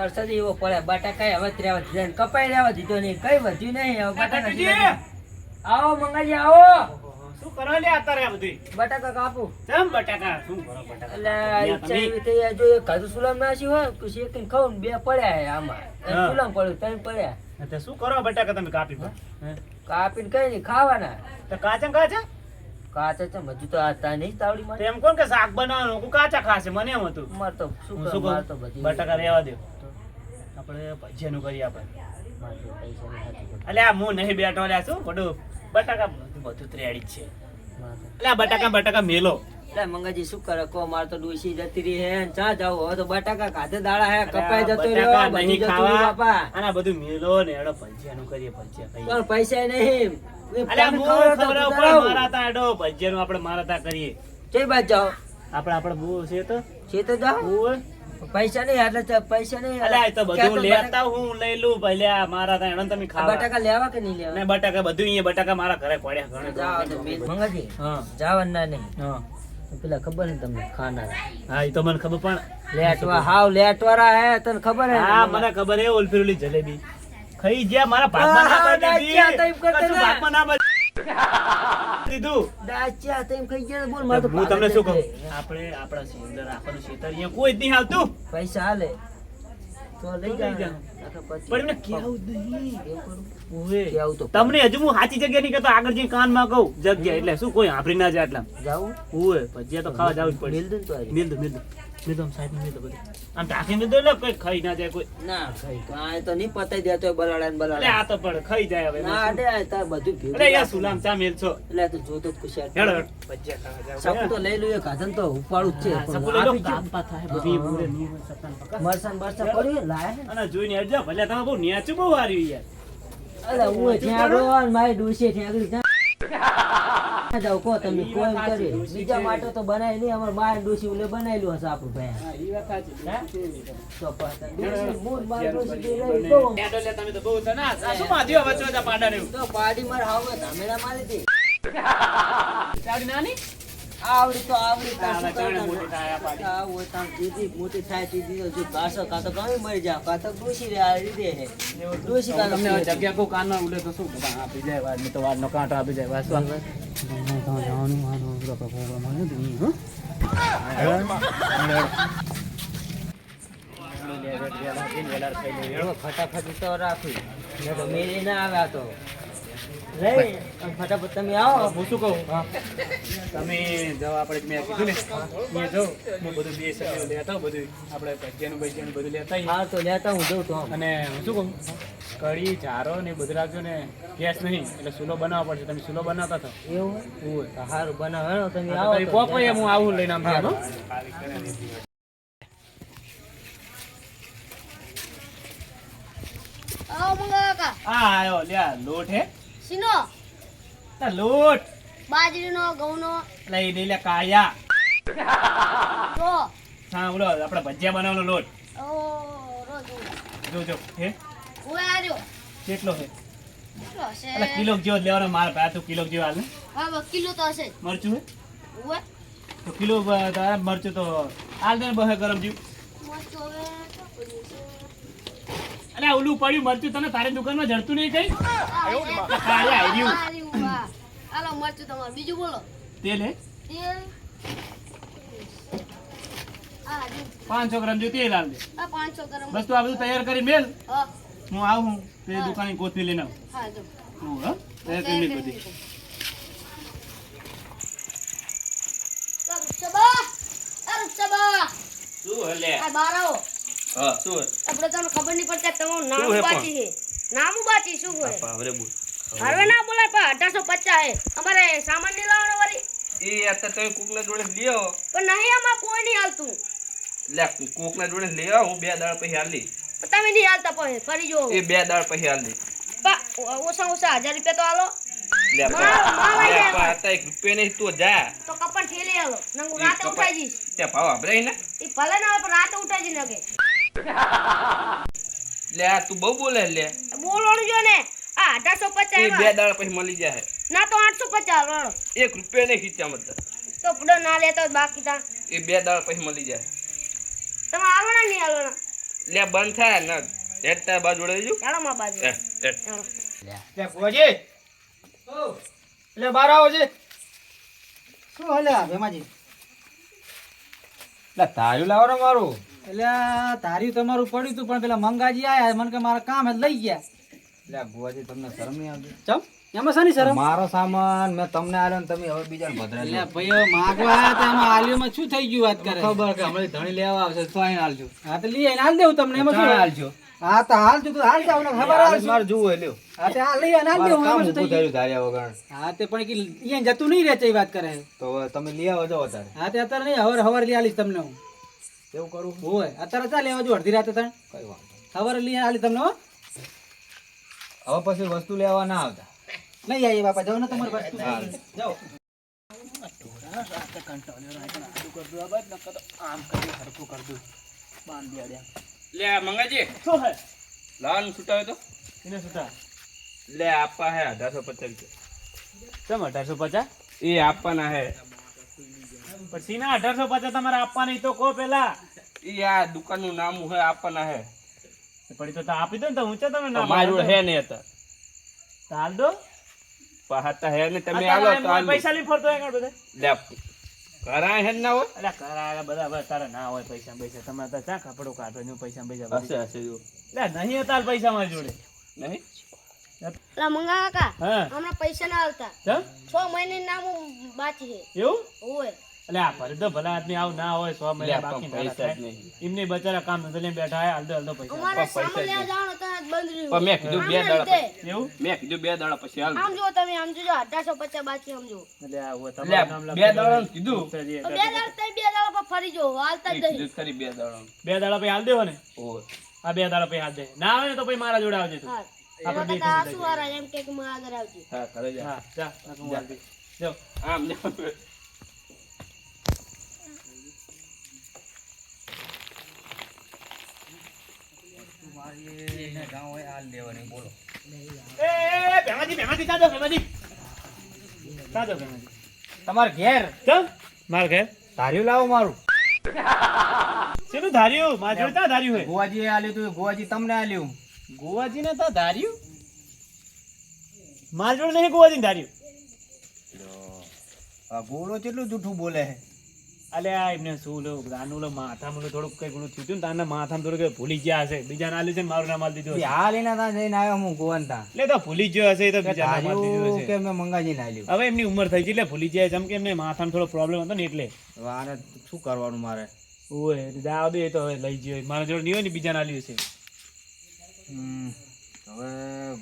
વરસાદ એવો પડે. બટાકા હવે ત્રેવા દીધા કપાઈ રહેવા દીધો નહીં. કઈ વધ્યું નહીં. હવે બટાકા આવો મંગાજી આવો! શું કરો લે અત્યારે આ બધું બટાકા કાપું. કેમ બટાકા? શું કરો બટાકા? એટલે ચાવી થઈ જો કાજુ સુલામ નાખ્યું હોય તો એક ખાવું ને બે પડ્યા હે આમાં. સુલામ પડ્યું ત્રણ પડ્યા. તો શું કરો બટાકા તમે કાપી? કાપીને કઈ નહીં ખાવાના. તો કાચા ને કાચા? કાચા છે હજુ તો આ તા નહીં તાવડી માં એમ કોણ કે શાક બનાવવાનું કાચા ખાશે મને એમ હતું. માર તો શું કરું માર તો બધી બટાકા રહેવા દો આપણે ભજીયાનું કરીએ આપણે. અલ્યા આ હું નહીં બેઠો અલ્યા શું બધું? બટાકા બધું ત્રેડી છે. એટલે બટાકા બટાકા મેલો. એટલે મંગાજી શું કરે? કો માર તો ડૂસી જતી રહી હે ચા જાવ હવે તો બટાકા કાધે દાડા હે કપાઈ જતો રહ્યો બની નહીં જતું બાપા. આના બધું મેલો ને એડો ભજીયાનું કરીએ ભજીયા ખાઈએ. પણ પૈસા નહીં. અલે હું ખબર ઉપર મારા તા એડો ભજીયાનું આપણે મારા તા કરીએ. કઈ બાજુ જાઓ. આપણે આપણે બહુ છે તો. છે તો જાવ ઓય. પૈસા નહીં એટલે પૈસા નહીં. અલ્યા તો બધું લેતા હું લઈ લઉં ભલ્યા મારા ત્યાં એનો તમે ખાવા. બટાકા લેવા કે નહીં લેવા? ને બટાકા બધું અહીંયા બટાકા મારા ઘરે પડ્યા ઘણે તો મંગાજી હા. જાવન નહીં. હા. પેલા ખબર ને તમને ખાના હા એ તો મને ખબર પણ લેટવા હાવ લેટવાળા હે તને ખબર હે હા મને ખબર હે ઓલ ફિરોલી જલેબી. ખાઈ ગયા મારા ભાગમાં ના પડી કશું ભાગમાં ના પડી દીધું? દાચ્યા તેમ ખાઈ ગયા બોલ મારે હું તમને શું કહું? આપણે આપણા સિલિન્ડર રાખવાનું ખેતર અહીંયા કોઈ જ નહીં આવતું પૈસા તો તમને હજુ હું સાચી જગ્યા નહીં કહેતો આગળ જઈને કાનમાં કહું. જગ્યા એટલે શું કોઈ આંભરી ના જાય એટલા જાવું ઓવે ભજીયા તો ખાવા જવું જ પડે મિલ દે. મિલ દો મિલ સાહેબ મિલ દો આમ દો ઢાંકી દો એટલે કોઈ ખાઈ ના જાય કોઈ. ના ખાઈ તો તો નહીં પતાઈ દેતો હોય બલાડા ને બલાડા આ તો પણ ખાઈ જાય હવે ના અરે આ તો બધું ભેગું અરે યાર સુલામ ચા મેલ છો? એટલે તો જો તો કુશિયાર. હેડો સપુ તો લઈ લ્યો કાધન તો ઉપાડું જ છે. સપુ લઈ લો. આપી જો. થાય બધી પૂરે નહીં હોય પકા. મરસન ને બરસાં પડ્યું હોય, અને જોઈને હેડજો ભલે તમે બહુ નેચું બહુ વાર્યું યાર અરે હું ઠેંગડો ને મારી ડોશી ઠેંગડી ત્યાં. ક્યાં જાઉં કહો તમે ઈ એમ સાચી, બીજા માટે તો બનાવી નહીં અમારે મારી ડોશી ઓલે બનાવેલું હશે આપણું ભાઈ. હા, ઈ વાત સાચી. તો મૂળ મારી ડોશી બે ભજીયા રહી બહુ. હેડો લે તમે તો બહુ છે શું માધ્યો વચ્ચે વચ્ચે પાડા રહ્યું? તો પાડી મારે હાવ ધામેડા મારી હતી નાની? આવડી તો આવડી તો હા, શું હવે ચાવડી કરવાનું? મોટી થાય આ પાડી. આ હોય તો આમ જીતી મોટી થાય જીતી જો પાછો કાં તો ગમે મરી જાવ કાં તો ડોશી રીતે હે ડોશી કાં તમને જગ્યા કહું કાનમાં ઉડે તો શું આપી જાય વાત, નહીં તો વાતનો કાંટો આપી જાય વાત. શું? જવાનું, આનું, ઉડો, પપ્પા, પપ્પા, મને નહીં, હં? ફટાફટ તો રાખી તો મેરી ના આવ્યા તો ફટાફટ તમે આવો હું શું કહું? તમે જાઓ આપણે મેં કીધું ને જાઓ હું બધું બે લેતા બધું આપણે ભજીયાનું ભજીયાનું બધું લેતા હા તો લેતા હું જઉં તો અને હું શું કહું? કઢી ચારો ને બધું રાખજો ને ગેસ નહીં એટલે સુલો બનાવવો પડશે. તમે સુલો બનાવતા હતા? એવું? હોય? સારું બનાવો તમે આવો એમ હું આવું લઈને આમ હા. હો? આવો મંગા કાકા. આ આયો લ્યા લોટ હે. શીનો. તા લોટ. બાજરીનો ઘઉંનો. લઈ લઈ લે કાયા તો હા ઓલો આપણે ભજીયા બનાવવાનો લોટ. ઓ રોજો જો જો હે? ઓય આજો કેટલો છે? એટલે કિલો જેવો લેવાનો મારે ભાઈ તું કિલો જેવો હાલ હા? કિલો તો હશે મરચું હે? ઓય તો કિલો તારે મરચું તો હાલ દે બહે ગરમ જીવ. મસ્ત હવે. આ ઓલું પડ્યું મરચું તને તારી દુકાનમાં જડતું નહીં કઈ? આ એ- કાયા આઈ રહ્યું. આ રહ્યું, વાહ. હાલો મરચું તમારે. બીજું બોલો. તેલ હે? તેલ? આ રહ્યું. પાંચસો ગ્રામ જેવું તેલ હાલ દે. આ પાંચસો ગરમ. બસ તું આ બધું તૈયાર કરી મેલ. હું. આવું તે દુકાને કોથમી લઈને આવું. હા જો. હું હા? તૈયાર કરી મેલ બધી. આ રૂપસબા, આ રૂપસબા, શું હલે? બાર આવો. હા શું આપણે તમને ખબર નહીં પડતી તમારું નામ શું છે? નામ બાકી શું હોય? પાવરે બોલ. હવે ના બોલાય પણ અઢારસો પચાસ હે અમારે સામાન નહીં લાવવાનો વળી. એ અત્યારે તમે કોકના જોડે લઈ પણ નહીં આમાં કોઈ નહીં હાલતું. લે કોકના જોડે લઈ આવો હું બે દાળ પછી હાલી તમે નહીં હાલતા પછી ફરી જો એ બે દાળ પછી હાલી ઓછા ઓછા હજાર રૂપિયા તો હાલો. રાતે ઉઠાઈ જઈશ. ભલે ના રાતે ઉઠાઈ લગે. લે તું બહુ બોલે લે. બોલવાનું જો ને. આ અઢારસો એ પચાસ બે દાળ પછી મળી જાય. ના તો આઠસો પચાસ વાળો. 1 રૂપિયા નહીં ખીચા મત તો પડો ના લેતો બાકી તા. એ બે દાળ પછી મળી જાય. તમે આવવાના નહીં આવવાના લે બંધ થાય. ન હેડ તાર બાજુ જોડે જો ચાલો માં બાજુ હેડ. લે ભુવાજી. એટલે બહાર આવો જી શું હાલે આ ભેમાજી? લે તારું લાવો ને મારું. એટલે તારી તમારું પડ્યું હતું પણ પેલા મંગાજી આયા મને કે મારા કામ હે લઈ ગયા. એટલે ભુવાજી તમને શરમ નહીં આવતી? ચમ? એમાં શાની શરમ? મારો સામાન મેં તમને આલ્યો ને તમે હવે બીજાને ભદ્રા એટલે ભાઈ માગવા આયા તા એમાં આલ્યુમાં શું થઈ ગયું વાત કરે? ખબર કે હમણાં ધણી લેવા આવશે તો અહીં હાલજો હા તો લઈ આવીને હાલ દેવું તમને એમાં શું? હાલજો હા તો હાલ તું હાલ જાવ ને ખબર આવશે. મારે જોવું લ્યો. હા તે હાલ લઈ આવીને હાલ દેવું એમાં શું થઈ ગયું? ધાર્યા વગર. હા તે પણ કે અહીંયા જતું નહીં રહે છે એ વાત કરે. તો તમે લઈ આવો જાવ અત્યારે. હા તે અત્યારે નહીં હવે હવાર લઈ આલીશ તમને હું. એવું કરું? હોય. અત્યારે ચા લેવા જો અડધી રાતે તને કઈ વાંધો ખબર લઈ આલી તમને હવે પછી વસ્તુ લેવા ના આવતા. નહીં આવી બાપા જાઓ ને તમારી પાસે. હાલ. જાઓ. લે મંગાજી. શું હે? લાવાનું છૂટાવે તો? એને સુતા લે આપવા હે અઢારસો પચાસ રૂપિયા. અઢારસો પચાસ? એ આપવાના હે. પણ સીના અઢારસો પચાસ તમારે આપવાની તો કહો પેલા એ આ દુકાનનું નામ હે આપવાના હે. પડી તો આપી દો ને તો ઊંચા તમે ના મારું હે ને હતા તો હાલ દો. પાહતા હે ને તમે આલો તો પૈસા લઈ ફરતો હોય બધે. લે કરાય હે ના હોય? અલ્યા કરાય બધા બસ તારે ના હોય પૈસા પૈસા. તમે તો ચા કપડો કાઢો ને પૈસા પૈસા હશે હશે જો. લે નહીં હતા પૈસા મારી જોડે. નહીં? મંગા કાકા? હા. હમણાં પૈસા ના આવતા. છ મહિને નામ બાકી છે. એવું? હોય. એટલે આ ભરી તો ભલા આદમી આવું ના હોય સો મહિના બાકી પૈસા જ નહીં. એમને બચારા કામ ધંધે લઈને બેઠા હોય હાલદો હાલદો પૈસા. જ પણ મેં કીધું બે દાડા એવું? મેં કીધું બે દાડા પછી હાલ. આમ જો તમે આમ જો અઢારસો પચાસ બાકી આમ એટલે આ હોય લે તમારું નામ બે દો. દાડા કીધું. તો બે દાડા બે દાડા પર ફરી જો હાલતા જ ખરી બે દાડા બે દાડા પછી હાલ દેવો ને આ બે દાડા પછી હાલ દે. ના આવે ને તો પછી મારા જોડે આવજે તું. હા આપણે બે કરતા આ થઈ શું હારા એમ કે કે હું આગળ આવજે. હા કરે જા. હા જા. આમ હું એ, ભેમાજી, ભેમાજી, ભેમાજી. ભેમાજી. તમારે ઘેર માર ઘેર. ધાર્યું લાવો મારું શેનું ધાર્યું? માર જોડે ક્યાં ધાર્યું હે? ગોવાજી આલ્યું તું ગોવાજી તમને આલ્યું ગોવાજીને તો ધાર્યું? માર જોડે નહીં ગોવાજીને ધાર્યું. ગોળો કેટલું જૂઠું બોલે છે અલ્યા એમને શું લો આનું લો માથામાં થોડુંક કઈ ઘણું થયું ને તારના માથામાં થોડુંક ભૂલી ગયા હશે. બીજા ના છે ને મારું નામ આલી દીધું હશે. લઈને તા જઈને આવ્યો હું ગોવન તા એટલે તો ભૂલી ગયો હશે તો બીજા નામ આલી દીધું હશે. કે મેં મંગાજીને આલ્યું હવે એમની ઉંમર થઈ ગઈ એટલે ભૂલી જાય છે. જેમ કે એમને માથામાં થોડો પ્રોબ્લેમ હતો ને એટલે. આને શું કરવાનું મારે? ઓય જાવ દે તો હવે લઈ ગયો. મારા જોડે નહીં હોય ને બીજાને આલ્યું છે. હમ, હવે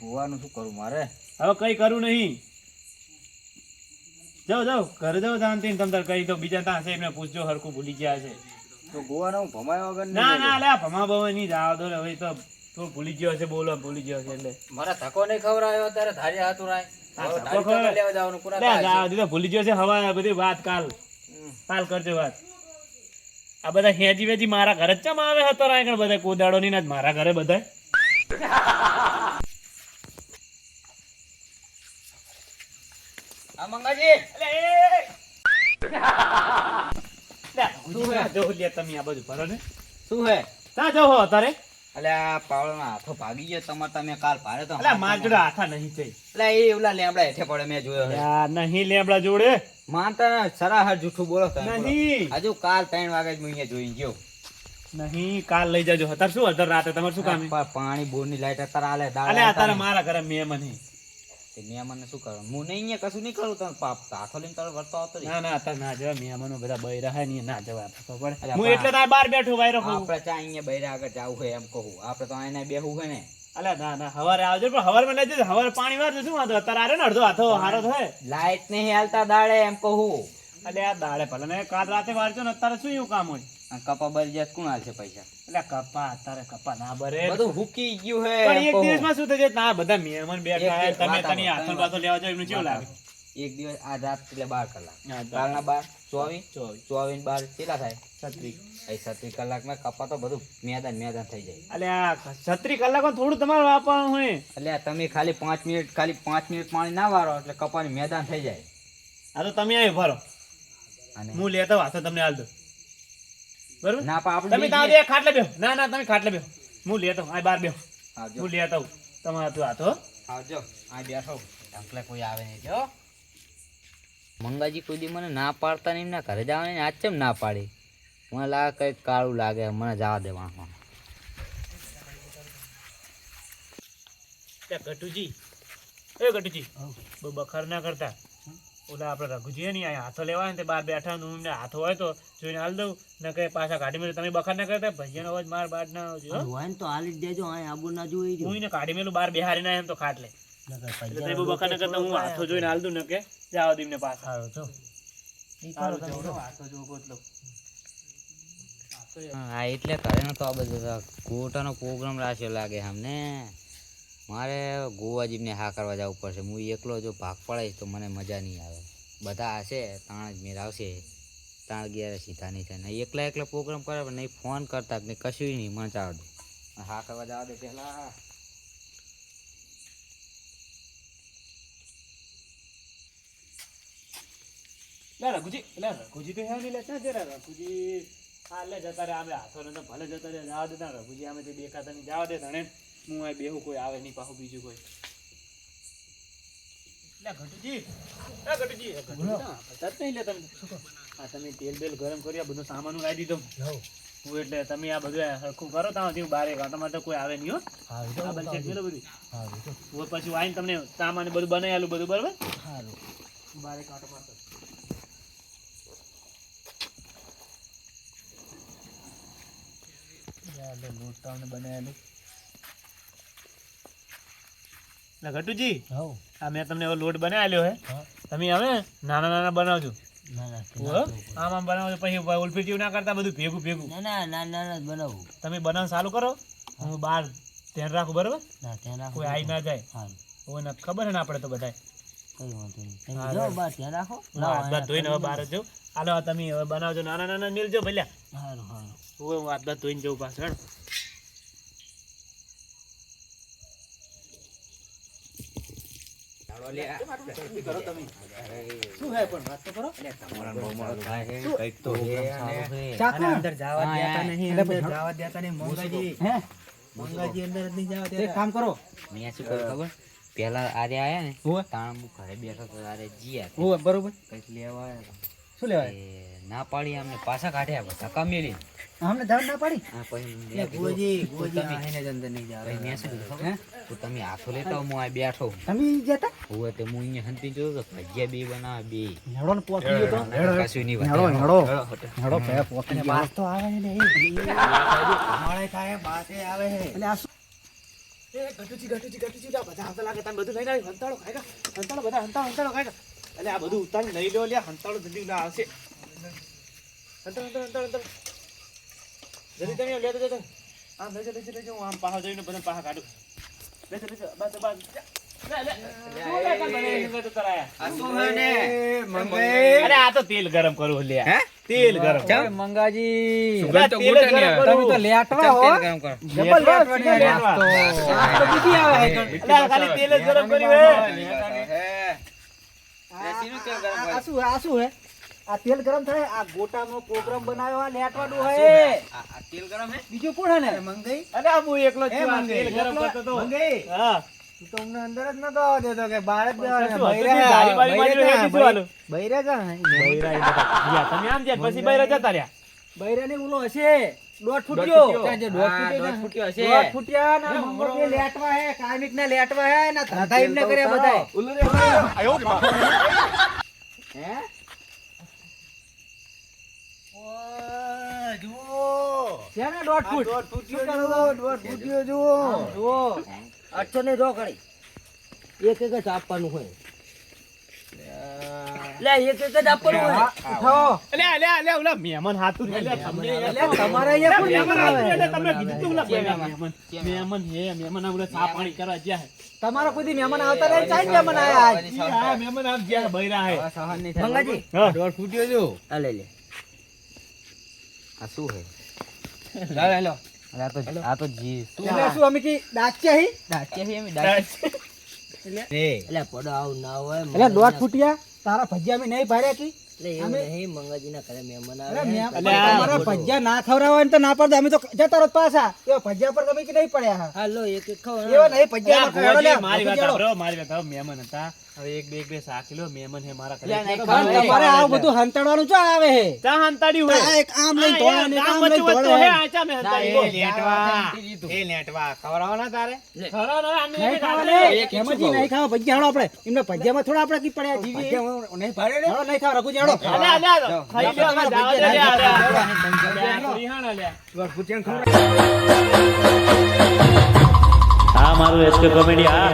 ગોવાનું શું કરું મારે? હવે કઈ કરું નહીં. જાઓ જાઓ ઘરે જાઓ શાંતિ તમ તાર કહી દો બીજા ત્યાં છે એમને પૂછજો હરખું ભૂલી ગયા છે. તો ગોવાનો ભમાયો વગર ના ના લે ભમા ભમા નહીં જાવ દો હવે તો તો ભૂલી ગયો છે બોલો ભૂલી ગયો હશે એટલે. મારા ધક્કો નહીં ખવડાવ્યો અત્યારે ધારી હાથું રાય. છે. ભૂલી ગયો છે હવા બધી વાત કાલ. કાલ કરજો વાત. આ બધા હેજી વેજી મારા ઘરે જ ચમ આવે હતો રાયગણ બધા કોદાડો ની ના જ મારા ઘરે બધા મંગાજી. તમે આ બધું ભરો ને. શું હે? ત્યાં જાઓ હો અત્યારે. આ પાવળાના હાથો ભાગી ગયો તમારે તમે કાલ ભારે તો અલા માર જોડે આથા નહીં થઈ. એટલે એ ઓલા લેમડા હેઠે પડે મેં જોયો યાર નહીં લેબડા જોડે. માનતા સરાહર જૂઠું બોલો તમે નહીં. હજુ કાલ ત્રણ વાગે જ હું અહીંયા જોઈ ગયો. નહીં કાલ લઈ જાજો. અત્યારે શું અત્યારે રાતે તમારે શું કામ? પાણી બોરની લાઈટ અત્યારે આલે દાડા અલે અત્યારે મારા ઘરે મહેમાન છે. તે મહેમાનને શું કરવાનું? હું નહીં અહીંયા કશું નહીં કરું તમે પાપ હાથો લઈને તમે વર્તો આવતો ના ના અત્યારે ના જવા મહેમાનો બધા બૈરા હે ને ના જવા ખબર હું એટલે તાર બહાર બેઠો વાયરો ખાઉં. આપણે ચા અહીંયા બૈરા આગળ જાવું હોય એમ કહું. આપણે તો અહીંયા બેહું હોય ને. અલા ના ના હવારે આવજો પણ હવારે મને જજો. હવારે પાણી વાળજો શું વાંધો? અત્યારે આરે ને અડધો હાથો હારો થાય. લાઈટ નહીં હાલતા દાડે એમ કહું. અલે આ દાડે ભલે ને કાલ રાતે વારજો ને અત્યારે શું એવું કામ હોય? કપા બરી જાય કોણ હાલશે પૈસા? એટલે કપા અત્યારે કપા ના બરે બધું હુકી ગયું હે. પણ એક. દિવસમાં શું થશે? ના બધા મહેમાન બેઠા તમે તની હાથો તમે લેવા જાવ એમને કેવું લાગે? એક દિવસ આ રાત એટલે બાર કલાક. બાર ના બાર? ચોવીસ? ચોવીસ. બાર કેટલા થાય? છત્રી એ છત્રીસ કલાકમાં કપા તો બધું મેદાન મેદાન થઈ જાય. એટલે આ છત્રીસ કલાકમાં થોડું તમારે વાપરવાનું હોય. એટલે તમે ખાલી પાંચ મિનિટ ખાલી પાંચ મિનિટ પાણી ના વારો એટલે કપાની મેદાન થઈ જાય. આ તો તમે અહીં ભરો અને હું લેતો વાતો તમને હાલ દો બરોબર? ના પા આપણે તમે ત્યાં બે ખાટલે બેહો. ના ના તમે ખાટલે બેહો. હું લેતો આ બાર બેહો. આવજો. હું લેતો આવું. તો આતો આવજો. આ બેઠો. ઢંકલે કોઈ આવે નહીં જો. મંગાજી કોઈ દી મને ના પાડતા નહીં ના ઘરે જવાની ને આજ ચેમ ના પાડી? મને લાગે કંઈક કાળું લાગે મને જવા દે વાંકમાં ગટુજી. એ ગટુજી બહુ બખાર ના કરતા. ઓલા આપણે રઘુજીએ નહીં અહીંયા હાથો લેવા ને તે બહાર બેઠા હું એમને હાથો હોય તો જોઈને હાલ દઉં. ને કે પાછા કાઢી મેલું. તમે બખાર ના કરતા ભજીયાનો અવાજ માર બાદ ના આવજો હોય ને તો હાલી જ દેજો અહીં આબુ ના જોઈ હું એને કાઢી મેલું બહાર બિહારી ના એમ તો ખાટ લે. તમે બહુ બખાર ના કરતા હું હાથો જોઈને હાલ દઉં ને કે જાવ દીમને પાછા. આવ્યો છો હાથો જો ગોતલો હા એટલે કરે તો આ બધું ગોટાનો પ્રોગ્રામ રાખ્યો લાગે અમને. મારે ગોવા જીમને હા કરવા જવું પડશે. હું એકલો જો ભાગ પડાઈશ તો મને મજા નહીં આવે. બધા હશે, તાણ જ મેર આવશે. તાણ ગયા સીધા નહીં થાય. એકલા એકલા પ્રોગ્રામ કરે પણ નહીં ફોન કરતા નહીં કશું નહીં, મને ચાવ દે. હા કરવા જવા દે પહેલાં. લે રઘુજી લે રઘુજી તો હે નહીં લે, ક્યાં રઘુજી? હા, લે જતા રે આમે હાથો ને તો ભલે જતા રે, જવા દેતા રઘુજી આમે તે દેખાતા નહીં જવા દે તને હું આ બેહું કોઈ આવે નહીં પાછું બીજું કોઈ. તમે તેલ બેલ ગરમ કરી આ બધું સામાન લાવી દીધો. હું એટલે તમે આ બધું હરખું કરો ત્યાં બારે કાંટામાં તો કોઈ આવે નહીં હો. આ બધું check બધું. હું પછી આવીને તમને સામાન બધું બનાવી આલું બધું બરાબર? બારે કાંટો મારતો લોટ તમને બનાવેલું. ઘટુજી આ મેં તમને લોટ બનાવેલો હે. તમે હવે નાના નાના બનાવજો. હો? આમ આમ બનાવજો પછી ઉલ્ફી જેવું ના કરતા બધું ભેગું ભેગું. ના ના નાના નાના બનાવું. તમે બનાવવાનું ચાલુ કરો. હું. બહાર ધ્યાન રાખું બરાબર? ના ત્યાં કોઈ આવી ના જાય. હા. ઓને ખબર છે ને આપણે તો બધાય. કઈ વાંધો નહીં. રાખો. હું ધોઈને હવે બહાર જો હાલો તમે હવે બનાવજો નાના નાના મિલજો ભલ્યા. સારું સારું હું હાથ ધોઈને જવું પાછળ શું હે પણ વાત તો કરો અંદર જવા દેતા નહીં અંદર જવા દેતા નહીં મંગાજી હે મંગાજી અંદર જ નહીં જવા એક કામ કરો. મેં ખબર? પેલા આજે આયા ને. તાણ હું ઘરે બેઠો તો આરે જીયા. બરોબર. કંઈક લેવા શું લેવાય ના પાડી અમને પાછા કાઢ્યા ધક્કા મેલી અમને ધર ના પાડી? હા પછી મેં કીધું, તું તમે- પછી મેં શું કીધું ખબર? તું તમે હાથો લેતા હું આ બેઠો તમે જતા હું તે? હું અહીંયા હંતી જોયો તો ભજીયા બે બનાવે બે. હેડો ને પોકી ગયો તો. કશું નહીં. હેડો હેડો. હેડો પે પોકી ગયો. તો આવે ને અમારે કાય બાસે આવે હે એટલે આ એ ગટુચી ગટુચી ગટુચી. બધા આવતા લાગે તમે બધું લઈને આવી હંતાળો ખાયગા હંતાળો બધા હંતાળો હંતાળો ખાયગા એટલે આ બધું ઉતારી લઈ લો લ્યા. હંતાળો જલ્દી ના આવશે. હંતાળો હંતાળો હંતાળો હંતાળો જલ્દી તમે લેતો જતો આમ લેજો લેજો લેજો હું? આમ પાહા જઈને બધા પાહા કાઢું લેજો લેજો બસ બસ મંગાજી આ તેલ ગરમ થાય? આ ગોટાનો પ્રોગ્રામ બનાવ્યો આ લેટવાનું હે? બીજું કોણ હે મંગઈ? અરે આ હું એકલો છું, આ તેલ ગરમ કરતો તો. હા. તું તો અમને અંદર જ નતો આવવા દેતો કે બહાર જ હતું બૈરા બાળી બૈરા બાજુ જા, હેઠી શું બૈરા જા. બૈરા એ તમે આમ જ્યાં પછી બૈરા જતા રહ્યા. બૈરાની ઉલો હશે. દોઢ ફૂટ્યો. જે દોઢ ફૂટ્યો દોઢ ફૂટ્યો હશે. દોઢ ફૂટ્યા ને મંગળ ને લેટવા હે કાયમિક ને લેટવા હે ના ધંધા એમને કર્યા બધાય. હે? ને દોઢ ફૂટ શું કરવું? જુઓ. અઠસો ને જો કરી એક એક જ આપવાનું હોય લે એક એક જ આપવાનું હોય હા, ઉઠાવો. અલે, અલે, અલે, ઓલા મહેમાન હાથું અલે, તમને એટલે તમારે અહીંયા કોણ મહેમાન મહેમાન આવે? એટલે કીધું તું, ઓલા મહેમાન. મહેમાન? મહેમાન હે, મહેમાન આ ઓલા ચા પાણી કરવા ગયા તમારા કોઈ મહેમાન આવતા રહે ચાઈ મહેમાન આયા આજ. મહેમાન આમ ગયા બૈરા હે. મંગાજી દોઢ ફૂટ્યો જો આ લઈ લે આ શું હે અરે આ તો આ તો જી શું એટલે શું અમે કી દાચ્યા હી? દાચ્યા હી. અમે દાચ્યા એટલે પડો આવ ના હોય એટલે દોઢ ફૂટિયા તારા ભજીયા અમે નહીં ભાર્યા કી? અમે- નહીં મંગાજીના ઘરે મહેમાન અરે આવે. મેં- અલે ભજીયા ના ખવડાવવા હોય ને તો ના પડે અમે તો જતા રહો પાછા. એવા ભજીયા પર તમે કે નહીં પડ્યા? હાલો એક એક ખાઓ એવા નહીં ભજીયા મારી વાત મારી વાત મહેમાન હતા. હવે એક બે એક બે શાક લો મહેમાન હે મારા ઘરે. તમારે આવું બધું હંતાડવાનું ચા આવે હે ચા હંતાડ્યું હોય. આ એક આમ લઈને ધોળા ને આમ લઈને વચ્ચે વચ્ચે ધોળા હે, હે. આચા મેં ના, એ લેટવા. એ લેટવા. ખવડાવવાના તારે? ખવડાવવાના, આને નહીં ખાવા લે. એક નહીં ખાવા ભજીયા હાલો આપણે એમને ભજીયામાં થોડા આપણે કી પડ્યા હાલો, નહીં ખાવા રઘુજી હાલો. અલ્યા, અલ્યા, ખાઈ લ્યો, અમે જવા દે, અલ્યા, અલ્યા. ભજીયા આ મારું એસકે કોમેડી આ